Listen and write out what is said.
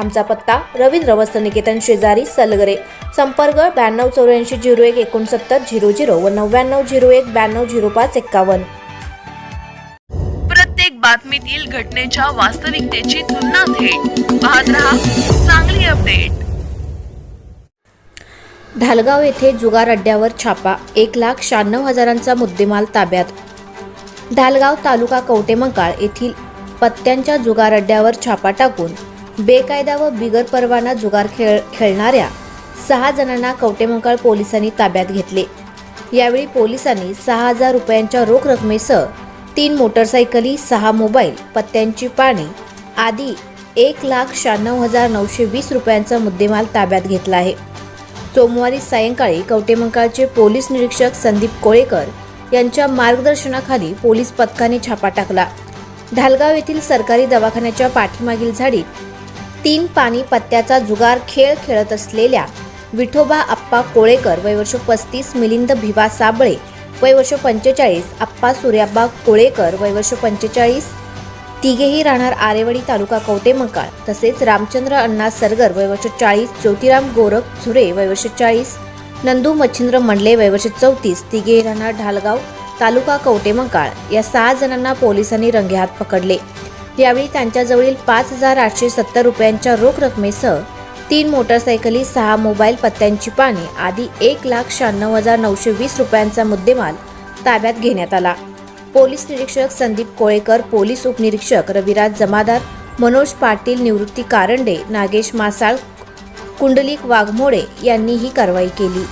आमचा पत्ता रवींद्र वस्त्र निकेतन शेजारी सलगरे. संपर्क ब्याण्णव चौऱ्याऐंशी झिरो एक एकोणसत्तर झिरो झिरो व नव्याण्णव झिरो एक ब्याण्णव झिरो पाच एक्कावन्न. प्रत्येक बातमीतील घटनेच्या वास्तविकतेची तुलना थेट. पाहत रहा चांगली अपडेट. धालगाव येथे जुगार अड्ड्यावर छापा एक लाख शहाण्णव हजारांचा मुद्देमाल ताब्यात. धालगाव तालुका कवटेमंकाळ येथील पत्त्यांच्या जुगार अड्ड्यावर छापा टाकून बेकायदा व बिगर परवाना जुगार खेळ खेळणाऱ्या सहा जणांना कवटेमंकाळ पोलिसांनी ताब्यात घेतले. यावेळी पोलिसांनी सहा हजार रुपयांच्या रोख रकमेसह तीन मोटरसायकली सहा मोबाईल पत्त्यांची पाणी आदी एक लाख शहाण्णव हजार नऊशे वीस रुपयांचा मुद्देमाल ताब्यात घेतला आहे. सोमवारी सायंकाळी कवटेमंकाळचे पोलीस निरीक्षक संदीप कोळेकर यांच्या मार्गदर्शनाखाली पोलीस पथकाने छापा टाकला. ढालगाव येथील सरकारी दवाखान्याच्या पाठीमागील झाडीत तीन पाणी पत्त्याचा जुगार खेळ खेळत असलेल्या विठोबा आप्पा कोळेकर वयवर्ष पस्तीस मिलिंद भिवा साबळे वयवर्ष पंचेचाळीस आप्पा सूर्याबा कोळेकर वयवर्ष पंचेचाळीस तिघेही राहणार आरेवाडी तालुका कवटेमंकाळ तसेच रामचंद्र अण्णा सरगर वयवर्ष चाळीस ज्योतिराम गोरख झुरे वयवर्ष चाळीस नंदू मच्छिंद्र मंडले वयवर्ष चौतीस तिघेही राहणार ढालगाव तालुका कवटेमंकाळ या सहा जणांना पोलिसांनी रंगेहात पकडले. यावेळी त्यांच्याजवळील पाच हजार आठशे सत्तर रुपयांच्या रोख रकमेसह तीन मोटरसायकली सहा मोबाईल पत्त्यांची पाने आदी एक लाख शहाण्णव हजार नऊशे वीस रुपयांचा मुद्देमाल ताब्यात घेण्यात आला. पोलीस निरीक्षक संदीप कोळेकर पोलीस उपनिरीक्षक रविराज जमादार मनोज पाटील निवृत्ती कारंडे नागेश मासाळ कुंडलिक वाघमोडे यांनी ही कारवाई केली.